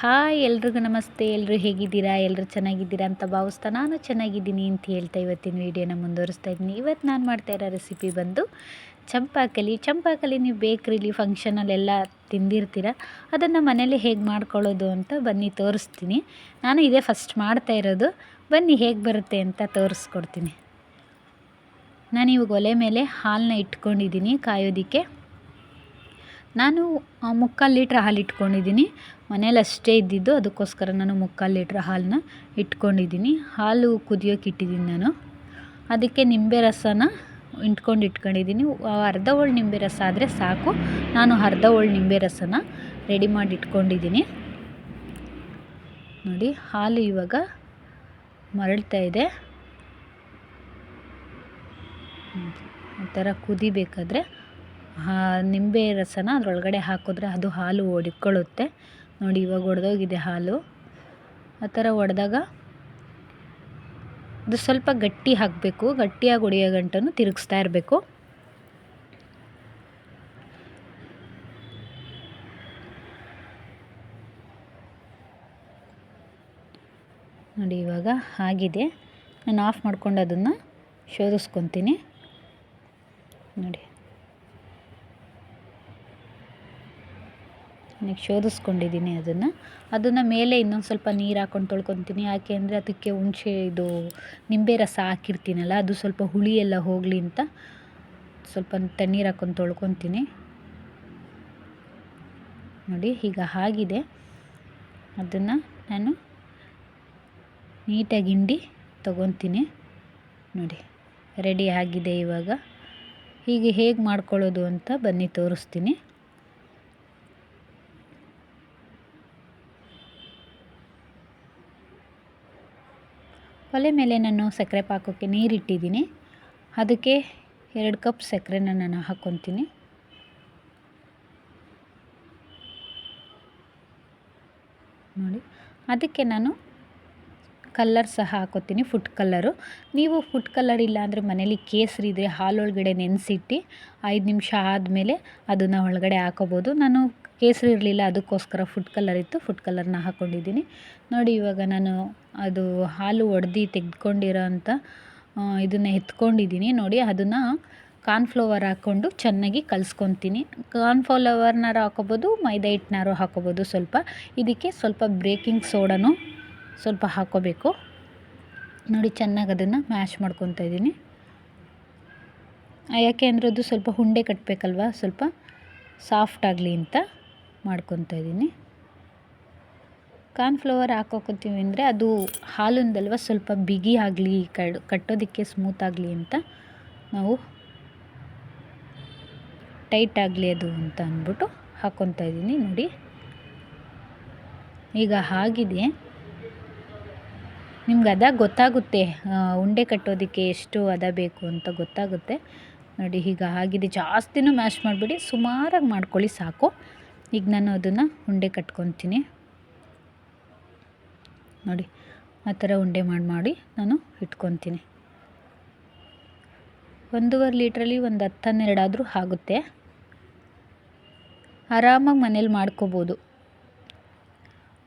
Hi ಎಲ್ರಿಗೂ ನಮಸ್ತೆ. ಎಲ್ಲರೂ ಹೇಗಿದ್ದೀರಾ? ಎಲ್ಲರೂ ಚೆನ್ನಾಗಿದ್ದೀರಾ ಅಂತ ಭಾವಿಸ್ತಾ ನಾನು ಚೆನ್ನಾಗಿದ್ದೀನಿ ಅಂತ ಹೇಳ್ತಾ ಇವತ್ತಿನ ವೀಡಿಯೋನ ಮುಂದುವರಿಸ್ತಾ ಇದ್ದೀನಿ. ಇವತ್ತು ನಾನು ಮಾಡ್ತಾ ಇರೋ ರೆಸಿಪಿ ಬಂದು ಚಂಪಾಕಲಿ. ಚಂಪಾಕಲಿ ನೀವು ಬೇಕ್ರಿಲಿ ಫಂಕ್ಷನಲ್ಲೆಲ್ಲ ತಿಂದಿರ್ತೀರ? ಅದನ್ನು ಮನೇಲಿ ಹೇಗೆ ಮಾಡ್ಕೊಳ್ಳೋದು ಅಂತ ಬನ್ನಿ ತೋರಿಸ್ತೀನಿ. ನಾನು ಇದೇ ಫಸ್ಟ್ ಮಾಡ್ತಾ ಇರೋದು. ಬನ್ನಿ ಹೇಗೆ ಬರುತ್ತೆ ಅಂತ ತೋರಿಸ್ಕೊಡ್ತೀನಿ. ನಾನು ಇವಾಗ ಒಲೆ ಮೇಲೆ ಹಾಲನ್ನ ಇಟ್ಕೊಂಡಿದ್ದೀನಿ ಕಾಯೋದಕ್ಕೆ. ನಾನು ಮುಕ್ಕಾಲು ಲೀಟ್ರ್ ಹಾಲು ಇಟ್ಕೊಂಡಿದ್ದೀನಿ. ಮನೇಲಿ ಅಷ್ಟೇ ಇದ್ದಿದ್ದು, ಅದಕ್ಕೋಸ್ಕರ ನಾನು ಮುಕ್ಕಾಲು ಲೀಟ್ರ್ ಹಾಲನ್ನ ಇಟ್ಕೊಂಡಿದ್ದೀನಿ. ಹಾಲು ಕುದಿಯೋಕೆ ಇಟ್ಟಿದ್ದೀನಿ ನಾನು. ಅದಕ್ಕೆ ನಿಂಬೆ ರಸನ ಇಟ್ಕೊಂಡು ಇಟ್ಕೊಂಡಿದ್ದೀನಿ. ಅರ್ಧ ಹೋಳು ನಿಂಬೆ ರಸ ಆದರೆ ಸಾಕು. ನಾನು ಅರ್ಧ ಹೋಳು ನಿಂಬೆ ರಸನ ರೆಡಿ ಮಾಡಿ ಇಟ್ಕೊಂಡಿದ್ದೀನಿ. ನೋಡಿ, ಹಾಲು ಇವಾಗ ಮರಳ್ತಾ ಇದೆ. ಈ ಥರ ಕುದಿಬೇಕಾದ್ರೆ ನಿಂಬೆ ರಸನ ಅದರೊಳಗಡೆ ಹಾಕಿದ್ರೆ ಅದು ಹಾಲು ಒಡ್ಕೊಳ್ಳುತ್ತೆ. ನೋಡಿ, ಇವಾಗ ಒಡೆದೋಗಿದೆ ಹಾಲು. ಆ ಥರ ಒಡೆದಾಗ ಅದು ಸ್ವಲ್ಪ ಗಟ್ಟಿ ಹಾಕಬೇಕು. ಗಟ್ಟಿಯಾಗಿ ಒಡೆಯೋ ಗಂಟನ್ನು ತಿರುಗಿಸ್ತಾ ಇರಬೇಕು. ನೋಡಿ, ಇವಾಗ ಆಗಿದೆ. ನಾನು ಆಫ್ ಮಾಡ್ಕೊಂಡು ಅದನ್ನು ಶೋಧಿಸ್ಕೊತೀನಿ. ನೋಡಿ. ನನಗೆ ಶೋಧಿಸ್ಕೊಂಡಿದ್ದೀನಿ ಅದನ್ನು. ಅದನ್ನು ಮೇಲೆ ಇನ್ನೊಂದು ಸ್ವಲ್ಪ ನೀರು ಹಾಕ್ಕೊಂಡು ತೊಳ್ಕೊತೀನಿ. ಯಾಕೆ ಅಂದರೆ ಅದಕ್ಕೆ ಹುಣಸೆ ಇದು ನಿಂಬೆ ರಸ ಹಾಕಿರ್ತೀನಲ್ಲ, ಅದು ಸ್ವಲ್ಪ ಹುಳಿ ಎಲ್ಲ ಹೋಗಲಿ ಅಂತ ಸ್ವಲ್ಪ ತಣ್ಣೀರು ಹಾಕ್ಕೊಂಡು ತೊಳ್ಕೊತೀನಿ. ನೋಡಿ, ಈಗ ಆಗಿದೆ. ಅದನ್ನು ನಾನು ನೀಟಾಗಿ ಹಿಂಡಿ ತೊಗೊತೀನಿ. ನೋಡಿ, ರೆಡಿ ಆಗಿದೆ ಇವಾಗ. ಹೀಗೆ ಹೇಗೆ ಮಾಡ್ಕೊಳ್ಳೋದು ಅಂತ ಬನ್ನಿ ತೋರಿಸ್ತೀನಿ. ಒಲೆ ಮೇಲೆ ನಾನು ಸಕ್ಕರೆ ಪಾಕೋಕ್ಕೆ ನೀರಿಟ್ಟಿದ್ದೀನಿ. ಅದಕ್ಕೆ ಎರಡು ಕಪ್ ಸಕ್ಕರೆನ ನಾನು ಹಾಕ್ಕೊತೀನಿ. ನೋಡಿ, ಅದಕ್ಕೆ ನಾನು ಕಲ್ಲರ್ ಸಹ ಹಾಕೋತೀನಿ ಫುಡ್ ಕಲ್ಲರು. ನೀವು ಫುಡ್ ಕಲ್ಲರ್ ಇಲ್ಲ ಅಂದರೆ ಮನೇಲಿ ಕೇಸರಿ ಇದ್ದರೆ ಹಾಲೊಳಗಡೆ ನೆನೆಸಿಟ್ಟು ಐದು ನಿಮಿಷ ಆದಮೇಲೆ ಅದನ್ನು ಒಳಗಡೆ ಹಾಕೋಬೋದು. ನಾನು ಕೇಸರಿ ಇರಲಿಲ್ಲ, ಅದಕ್ಕೋಸ್ಕರ ಫುಡ್ ಕಲರ್ ಇತ್ತು ಫುಡ್ ಕಲರ್ನ ಹಾಕ್ಕೊಂಡಿದ್ದೀನಿ ನೋಡಿ ಇವಾಗ ನಾನು ಅದು ಹಾಲು ಒಡೆದು ತೆಗೆದುಕೊಂಡಿರೋ ಅಂಥ ಇದನ್ನು ಎತ್ಕೊಂಡಿದ್ದೀನಿ. ನೋಡಿ ಅದನ್ನು ಕಾರ್ನ್ಫ್ಲವರ್ ಹಾಕ್ಕೊಂಡು ಚೆನ್ನಾಗಿ ಕಲಿಸ್ಕೊತೀನಿ. ಕಾರ್ನ್ಫ್ಲವರ್ನಾರು ಹಾಕೋಬೋದು, ಮೈದಾ ಹಿಟ್ಟನಾರು ಹಾಕೋಬೋದು ಸ್ವಲ್ಪ. ಇದಕ್ಕೆ ಸ್ವಲ್ಪ ಬ್ರೇಕಿಂಗ್ ಸೋಡಾನು ಸ್ವಲ್ಪ ಹಾಕ್ಕೋಬೇಕು ನೋಡಿ ಚೆನ್ನಾಗಿ ಅದನ್ನು ಮ್ಯಾಶ್ ಮಾಡ್ಕೊತಾ ಇದ್ದೀನಿ. ಯಾಕೆ ಅಂದರೆ ಅದು ಸ್ವಲ್ಪ ಹುಂಡೆ ಕಟ್ಟಬೇಕಲ್ವ ಸ್ವಲ್ಪ ಸಾಫ್ಟ್ ಆಗಲಿ ಅಂತ ಮಾಡ್ಕೊತಾ ಇದ್ದೀನಿ. ಕಾರ್ನ್ಫ್ಲವರ್ ಹಾಕೋಕೊತೀವಿ ಅಂದರೆ ಅದು ಹಾಲಿಂದಲ್ವ, ಸ್ವಲ್ಪ ಬಿಗಿ ಆಗಲಿ, ಕಡ್, ಕಟ್ಟೋದಕ್ಕೆ ಸ್ಮೂತ್ ಆಗಲಿ ಅಂತ ನಾವು ಟೈಟ್ ಆಗಲಿ ಅದು ಅಂತ ಅಂದ್ಬಿಟ್ಟು ಹಾಕ್ಕೊತಾ ಇದ್ದೀನಿ. ನೋಡಿ, ಈಗ ಆಗಿದೆ ನಿಮ್ಗೆ ಅದ ಗೊತ್ತಾಗುತ್ತೆ ಉಂಡೆ ಕಟ್ಟೋದಕ್ಕೆ ಎಷ್ಟು ಅದ ಬೇಕು ಅಂತ ಗೊತ್ತಾಗುತ್ತೆ. ನೋಡಿ ಈಗ ಆಗಿದೆ. ಜಾಸ್ತಿನೂ ಮ್ಯಾಶ್ ಮಾಡಿಬಿಡಿ, ಸುಮಾರಾಗಿ ಮಾಡ್ಕೊಳ್ಳಿ ಸಾಕು. ಈಗ ನಾನು ಅದನ್ನು ಉಂಡೆ ಕಟ್ಕೊತೀನಿ. ನೋಡಿ, ಆ ಥರ ಉಂಡೆ ಮಾಡಿ ಮಾಡಿ ನಾನು ಇಟ್ಕೊತೀನಿ. ಒಂದೂವರೆ ಲೀಟ್ರಲ್ಲಿ ಒಂದು ಹತ್ತು ಹನ್ನೆರಡಾದರೂ ಆಗುತ್ತೆ. ಆರಾಮಾಗಿ ಮನೇಲಿ ಮಾಡ್ಕೋಬೋದು.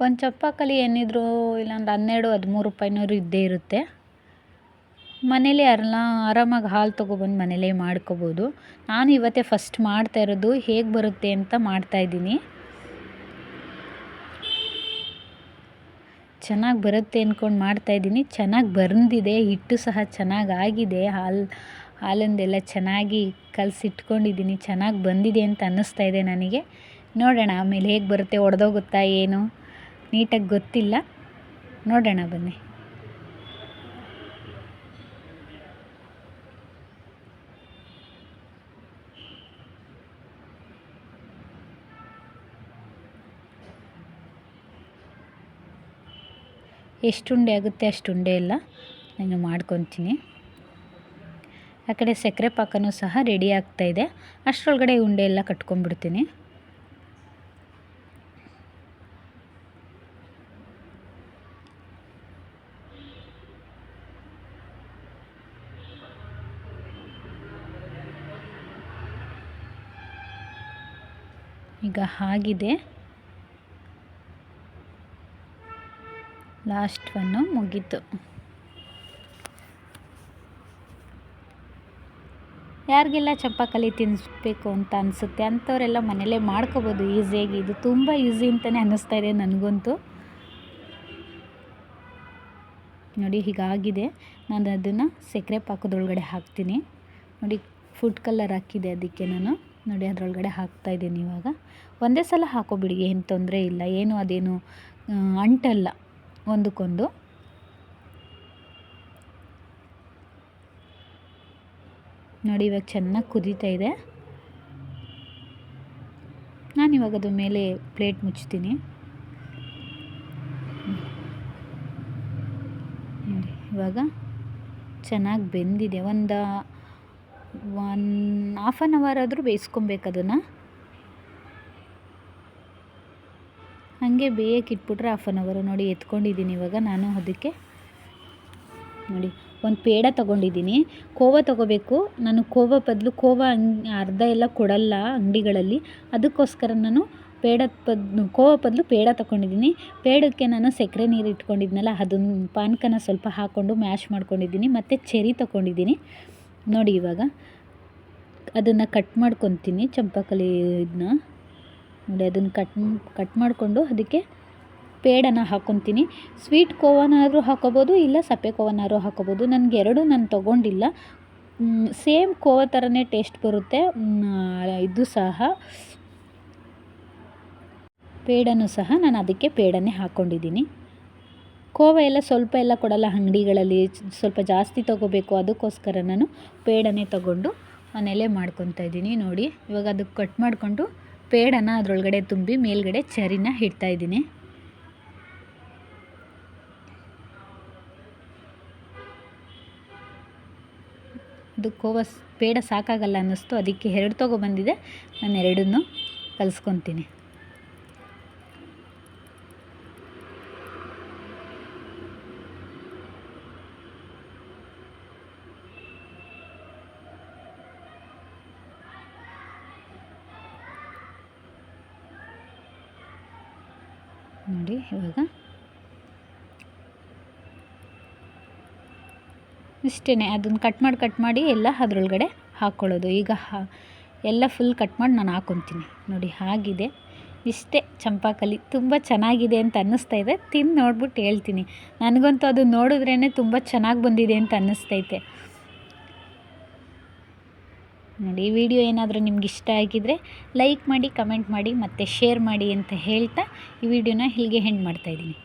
ಒಂದು ಚಪ್ಪಾಕಲಿ ಏನಿದ್ರು ಇಲ್ಲಾಂದ್ರೆ ಹನ್ನೆರಡು, ಹದಿಮೂರು ರೂಪಾಯಿನವರು ಇದ್ದೇ ಇರುತ್ತೆ. ಮನೇಲಿ ಅರ್ಲ ಆರಾಮಾಗಿ ಹಾಲು ತೊಗೊಬಂದು ಮನೇಲೇ ಮಾಡ್ಕೋಬೋದು. ನಾನು ಇವತ್ತೇ ಫಸ್ಟ್ ಮಾಡ್ತಾ ಇರೋದು ಹೇಗೆ ಬರುತ್ತೆ ಅಂತ ಮಾಡ್ತಾಯಿದ್ದೀನಿ ಚೆನ್ನಾಗಿ ಬರುತ್ತೆ ಅಂದ್ಕೊಂಡು ಮಾಡ್ತಾಯಿದ್ದೀನಿ ಚೆನ್ನಾಗಿ ಬಂದಿದೆ, ಹಿಟ್ಟು ಸಹ ಚೆನ್ನಾಗಿ ಆಗಿದೆ. ಹಾಲು, ಹಾಲಿಂದೆಲ್ಲ ಚೆನ್ನಾಗಿ ಕಲಸಿಟ್ಕೊಂಡಿದ್ದೀನಿ, ಚೆನ್ನಾಗಿ ಬಂದಿದೆ ಅಂತ ಅನ್ನಿಸ್ತಾ ಇದೆ ನನಗೆ. ನೋಡೋಣ, ಆಮೇಲೆ ಹೇಗೆ ಬರುತ್ತೆ, ಒಡೆದೋಗುತ್ತಾ ಏನು? ನೀಟಾಗಿ ಗೊತ್ತಿಲ್ಲ. ನೋಡೋಣ ಬನ್ನಿ. ಎಷ್ಟು ಉಂಡೆ ಆಗುತ್ತೆ ಅಷ್ಟು ಉಂಡೆ ಎಲ್ಲ ನಾನು ಮಾಡ್ಕೊತೀನಿ. ಆ ಕಡೆ ಸಕ್ಕರೆ ಪಾಕನೂ ಸಹ ರೆಡಿ ಆಗ್ತಾಯಿದೆ ಅಷ್ಟರೊಳಗಡೆ ಉಂಡೆ ಎಲ್ಲ ಕಟ್ಕೊಂಡ್ಬಿಡ್ತೀನಿ. ಈಗ ಆಗಿದೆ ಲಾಸ್ಟ್ ಒನ್ನು ಮುಗೀತು. ಯಾರಿಗೆಲ್ಲ ಚಂಪಾಕಲಿ ತಿನ್ನಿಸ್ಬೇಕು ಅಂತ ಅನಿಸುತ್ತೆ ಅಂಥವರೆಲ್ಲ ಮನೇಲೇ ಮಾಡ್ಕೋಬೋದು ಈಸಿಯಾಗಿ. ಇದು ತುಂಬ ಈಸಿ ಅಂತಲೇ ಅನ್ನಿಸ್ತಾ ಇದೆ ನನಗಂತೂ. ನೋಡಿ, ಹೀಗಾಗಿದೆ. ನಾನು ಅದನ್ನು ಸಕ್ಕರೆ ಪಾಕದೊಳಗಡೆ ಹಾಕ್ತೀನಿ. ನೋಡಿ ಫುಡ್ ಕಲರ್ ಹಾಕಿದೆ ಅದಕ್ಕೆ ನಾನು. ನೋಡಿ, ಅದರೊಳಗಡೆ ಹಾಕ್ತಾಯಿದ್ದೀನಿ ಇವಾಗ. ಒಂದೇ ಸಲ ಹಾಕೋಬಿಡಿ ಏನು ತೊಂದರೆ ಇಲ್ಲ. ಏನು ಅದೇನು ಅಂಟಲ್ಲ. ಒಂದಕ್ಕೊಂದು. ನೋಡಿ, ಇವಾಗ ಚೆನ್ನಾಗಿ ಕುದೀತಾ ಇದೆ. ನಾನು ಇವಾಗ ಅದು ಮೇಲೆ ಪ್ಲೇಟ್ ಮುಚ್ತೀನಿ ಇವಾಗ ಚೆನ್ನಾಗಿ ಬೆಂದಿದೆ. ಒಂದು ಒನ್ ಹಾಫ್ ಆನ್ ಅವರ್ ಆದರೂ ಬೇಯಿಸ್ಕೊಬೇಕು ಅದನ್ನು. ಹಾಗೆ ಬೇಯಕ್ಕೆ ಇಟ್ಬಿಟ್ರೆ ಹಾಫ್ ಆನ್ ಅವರು ನೋಡಿ ಎತ್ಕೊಂಡಿದ್ದೀನಿ ಇವಾಗ ನಾನು ಅದಕ್ಕೆ. ನೋಡಿ, ಒಂದು ಪೇಡ ತೊಗೊಂಡಿದ್ದೀನಿ. ಕೋವಾ ತೊಗೋಬೇಕು. ನಾನು ಕೋವಾ ಬದಲು ಕೋವಾ ಅರ್ಧ ಎಲ್ಲ ಕೊಡಲ್ಲ ಅಂಗಡಿಗಳಲ್ಲಿ. ಅದಕ್ಕೋಸ್ಕರ ನಾನು ಪೇಡ ಪದ್ ಕೋವಾ ಬದಲು ಪೇಡ ತೊಗೊಂಡಿದ್ದೀನಿ. ಪೇಡಕ್ಕೆ ನಾನು ಸಕ್ಕರೆ ನೀರು ಇಟ್ಕೊಂಡಿದ್ನಲ್ಲ, ಅದನ್ನು ಪಾನಕನ ಸ್ವಲ್ಪ ಹಾಕ್ಕೊಂಡು ಮ್ಯಾಶ್ ಮಾಡ್ಕೊಂಡಿದ್ದೀನಿ. ಮತ್ತು ಚೆರಿ ತೊಗೊಂಡಿದ್ದೀನಿ. ನೋಡಿ ಇವಾಗ. ಅದನ್ನು ಕಟ್ ಮಾಡ್ಕೊತೀನಿ ಚಂಪಾಕಲಿ ಇದನ್ನ ನೋಡಿ ಅದನ್ನು ಕಟ್ ಕಟ್ ಮಾಡಿಕೊಂಡು ಅದಕ್ಕೆ ಪೇಡನ ಹಾಕ್ಕೊತೀನಿ ಸ್ವೀಟ್ ಕೋವನಾದರೂ ಹಾಕೋಬೋದು ಇಲ್ಲ ಸಪ್ಪೆ ಕೋವನಾದರೂ ಹಾಕೋಬೋದು. ನನಗೆ ಎರಡೂ ನಾನು ತೊಗೊಂಡಿಲ್ಲ. ಸೇಮ್ ಕೋವ ಥರನೇ ಟೇಸ್ಟ್ ಬರುತ್ತೆ. ಇದು ಸಹ. ಪೇಡನೂ ಸಹ ನಾನು ಅದಕ್ಕೆ ಪೇಡನೇ ಹಾಕ್ಕೊಂಡಿದ್ದೀನಿ ಕೋವ ಎಲ್ಲ ಸ್ವಲ್ಪ ಎಲ್ಲ ಕೊಡಲ್ಲ ಅಂಗಡಿಗಳಲ್ಲಿ, ಸ್ವಲ್ಪ ಜಾಸ್ತಿ ತೊಗೋಬೇಕು. ಅದಕ್ಕೋಸ್ಕರ ನಾನು ಪೇಡನೇ ತೊಗೊಂಡು ಮನೆಯಲ್ಲೇ ಮಾಡ್ಕೊತಾ ಇದ್ದೀನಿ. ನೋಡಿ, ಇವಾಗ ಅದಕ್ಕೆ ಕಟ್ ಮಾಡಿಕೊಂಡು ಪೇಡನ ಅದರೊಳಗಡೆ ತುಂಬಿ ಮೇಲ್ಗಡೆ ಚರಿನ ಇಡ್ತಾಯಿದ್ದೀನಿ ಅದು ಕೋವ ಪೇಡ ಸಾಕಾಗಲ್ಲ ಅನ್ನಿಸ್ತು. ಅದಕ್ಕೆ ಎರಡು ತೊಗೊಬಂದಿದೆ ನಾನು ಎರಡನ್ನೂ ಕಲಿಸ್ಕೊತೀನಿ. ನೋಡಿ ಇವಾಗ. ಇಷ್ಟೇ ಅದನ್ನು ಕಟ್ ಮಾಡಿ ಕಟ್ ಮಾಡಿ ಎಲ್ಲ ಅದರೊಳಗಡೆ ಹಾಕ್ಕೊಳ್ಳೋದು ಈಗ ಎಲ್ಲ ಫುಲ್ ಕಟ್ ಮಾಡಿ ನಾನು ಹಾಕ್ಕೊತೀನಿ ನೋಡಿ ಹಾಗಿದೆ. ಇಷ್ಟೇ ಚಂಪಾಕಲಿ. ತುಂಬ ಚೆನ್ನಾಗಿದೆ ಅಂತ ಅನ್ನಿಸ್ತಾ ಇದೆ. ತಿಂದು ನೋಡ್ಬಿಟ್ಟು ಹೇಳ್ತೀನಿ. ನನಗಂತೂ ಅದು ನೋಡಿದ್ರೇ ತುಂಬ ಚೆನ್ನಾಗಿ ಬಂದಿದೆ ಅಂತ ಅನ್ನಿಸ್ತೈತೆ. ನೋಡಿ, ಈ ವಿಡಿಯೋ ಏನಾದರೂ ನಿಮ್ಗೆ ಇಷ್ಟ ಆಗಿದ್ದರೆ ಲೈಕ್ ಮಾಡಿ, ಕಮೆಂಟ್ ಮಾಡಿ ಮತ್ತು ಶೇರ್ ಮಾಡಿ ಅಂತ ಹೇಳ್ತಾ ಈ ವಿಡಿಯೋನ ಇಲ್ಲಿಗೆ ಹೆಂಡ್ ಮಾಡ್ತಾಯಿದ್ದೀನಿ